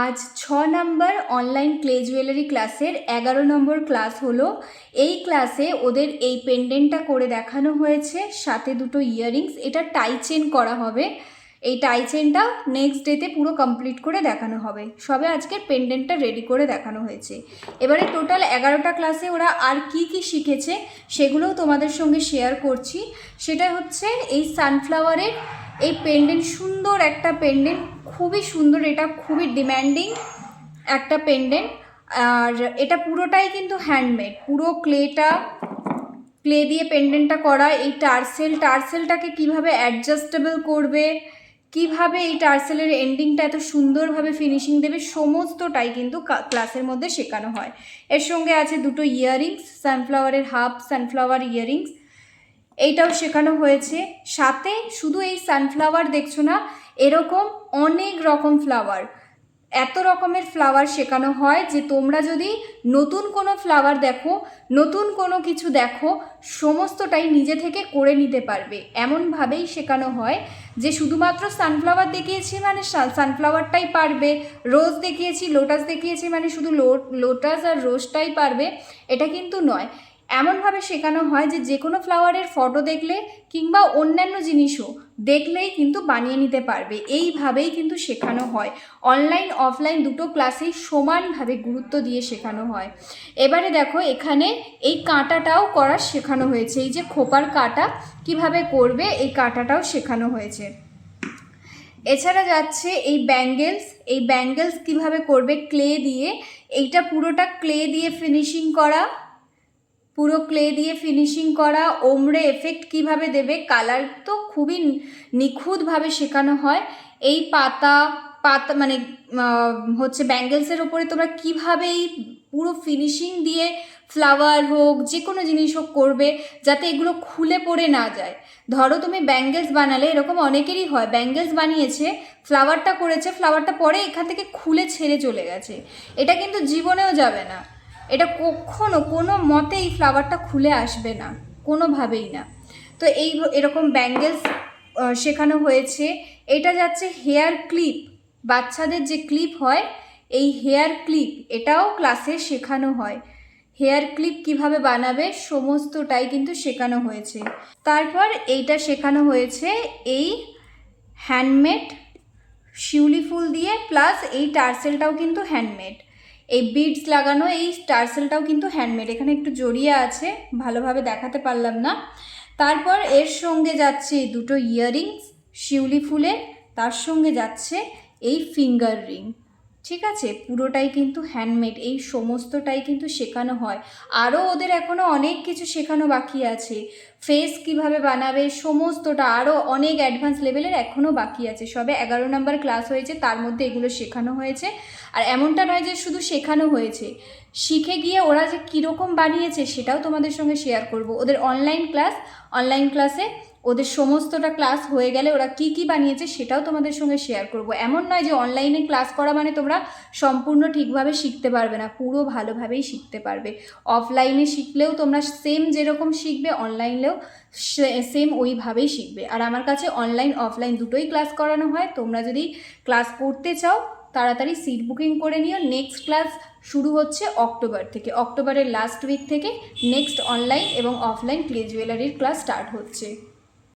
আজ ছ নম্বর online clay jewellery ক্লাসের এগারো নম্বর ক্লাস হলো। এই ক্লাসে ওদের এই পেন্ডেন্টটা করে দেখানো হয়েছে, সাথে দুটো ইয়াররিংস এটা টাই চেন করা হবে। এই টাই চেনটা নেক্সট ডেতে পুরো কমপ্লিট করে দেখানো হবে। সবে আজকের পেন্ডেন্টটা রেডি করে দেখানো হয়েছে। এবারে টোটাল এগারোটা ক্লাসে ওরা আর কি কি শিখেছে, সেগুলোও তোমাদের সঙ্গে শেয়ার করছি। সেটা হচ্ছে এই সানফ্লাওয়ারের এই পেন্ডেন্ট সুন্দর একটা পেন্ডেন্ট খুবই সুন্দর, এটা খুবই ডিম্যান্ডিং একটা পেন্ডেন্ট আর এটা পুরোটাই কিন্তু হ্যান্ডমেড পুরো ক্লেটা ক্লে দিয়ে পেন্ডেন্টটা করা, এই টার্সেল টার্সেলটাকে কীভাবে অ্যাডজাস্টেবল করবে, কীভাবে এই টার্সেলের এন্ডিংটা এত সুন্দরভাবে ফিনিশিং দেবে, সমস্তটাই কিন্তু ক্লাসের মধ্যে শেখানো হয়। এর সঙ্গে আছে দুটো ইয়াররিংস সানফ্লাওয়ারের হাফ সানফ্লাওয়ার ইয়াররিংস এইটাও শেখানো হয়েছে। সাথে শুধু এই সানফ্লাওয়ার দেখছ না এরকম অনেক রকম ফ্লাওয়ার এত রকমের ফ্লাওয়ার শেখানো হয় যে তোমরা যদি নতুন কোনো ফ্লাওয়ার দেখো, নতুন কোনো কিছু দেখো, সমস্তটাই নিজে থেকে করে নিতে পারবে। এমনভাবেই শেখানো হয় যে শুধুমাত্র সানফ্লাওয়ার দেখিয়েছি মানে সানফ্লাওয়ারটাই পারবে রোজ দেখিয়েছি লোটাস দেখিয়েছি মানে শুধু লোটাস আর রোজটাই পারবে, এটা কিন্তু নয়। এমনভাবে শেখানো হয় যে যে কোনো ফ্লাওয়ারের ফটো দেখলে কিংবা অন্যান্য জিনিসও দেখলেই কিন্তু বানিয়ে নিতে পারবে। এইভাবেই কিন্তু শেখানো হয়। অনলাইন অফলাইন দুটো ক্লাসেই সমানভাবে গুরুত্ব দিয়ে শেখানো হয়। এবারে দেখো, এখানে এই কাঁটাটাও করা শেখানো হয়েছে। এই যে খোপার কাঁটা কীভাবে করবে, এই কাঁটাটাও শেখানো হয়েছে। এছাড়া যাচ্ছে এই ব্যাঙ্গেলস। এই ব্যাঙ্গেলস কীভাবে করবে, ক্লে দিয়ে। এইটা পুরোটা ক্লে দিয়ে ফিনিশিং করা। পুরো ক্লে দিয়ে ফিনিশিং করা ওমরে এফেক্ট কীভাবে দেবে কালার তো খুবই নিখুঁতভাবে শেখানো হয়। এই পাতা পাতা মানে হচ্ছে ব্যাঙ্গেলসের ওপরে তোমরা কীভাবে এই পুরো ফিনিশিং দিয়ে ফ্লাওয়ার হোক যে কোনো জিনিস হোক করবে, যাতে এগুলো খুলে পড়ে না যায়। ধরো তুমি ব্যাঙ্গেলস বানালে, এরকম অনেকেরই হয় ব্যাঙ্গেলস বানিয়েছে ফ্লাওয়ারটা করেছে ফ্লাওয়ারটা পরে এখান থেকে খুলে ছেড়ে চলে গেছে। এটা কিন্তু জীবনেও যাবে না। এটা কখনো কোনো মতে এই ফ্লাওয়ারটা খুলে আসবে না, কোনোভাবেই না। তো এই এরকম ব্যাঙ্গেলস শেখানো হয়েছে। এটা যাচ্ছে হেয়ার ক্লিপ বাচ্চাদের যে ক্লিপ হয়, এই হেয়ার ক্লিপ এটাও ক্লাসে শেখানো হয়। হেয়ার ক্লিপ কীভাবে বানাবে, সমস্তটাই কিন্তু শেখানো হয়েছে। তারপর এইটা শেখানো হয়েছে এই হ্যান্ডমেড শিউলি ফুল দিয়ে প্লাস এই টার্সেলটাও কিন্তু হ্যান্ডমেড এই বিডস লাগানো, এই টার্সেলটাও কিন্তু হ্যান্ডমেড এখানে একটু জড়িয়ে আছে, ভালোভাবে দেখাতে পারলাম না। তারপর এর সঙ্গে যাচ্ছে দুটো ইয়াররিংস শিউলি ফুলের, তার সঙ্গে যাচ্ছে এই ফিঙ্গার রিং ঠিক আছে, পুরোটাই কিন্তু হ্যান্ডমেড এই সমস্তটাই কিন্তু শেখানো হয়। আরও ওদের এখনও অনেক কিছু শেখানো বাকি আছে। ফেস কীভাবে বানাবে, সমস্তটা, আরও অনেক অ্যাডভান্স লেভেলের এখনও বাকি আছে। সবে এগারো নম্বর ক্লাস হয়েছে, তার মধ্যে এগুলো শেখানো হয়েছে। আর এমনটা নয় যে শুধু শেখানো হয়েছে। শিখে গিয়ে ওরা যে কীরকম বানিয়েছে, সেটাও তোমাদের সঙ্গে শেয়ার করব। ওদের অনলাইন ক্লাস অনলাইন ক্লাসে ওদের সমস্তটা ক্লাস হয়ে গেলে ওরা কি কি বানিয়েছে সেটাও তোমাদের সঙ্গে শেয়ার করব। এমন নয় যে অনলাইনে ক্লাস করা মানে তোমরা সম্পূর্ণ ঠিকভাবে শিখতে পারবে না, পুরো ভালোভাবেই শিখতে পারবে। অফলাইনে শিখলেও তোমরা সেম যেরকম শিখবে অনলাইনেও সেম ওইভাবেই শিখবে। আর আমার কাছে অনলাইন অফলাইন দুটোই ক্লাস করানো হয়। তোমরা যদি ক্লাস করতে চাও, তাড়াতাড়ি সিট বুকিং করে নিও। নেক্সট ক্লাস শুরু হচ্ছে অক্টোবর থেকে। অক্টোবরের লাস্ট উইক থেকে নেক্সট অনলাইন এবং অফলাইন ক্লে জুয়েলারির ক্লাস স্টার্ট হচ্ছে।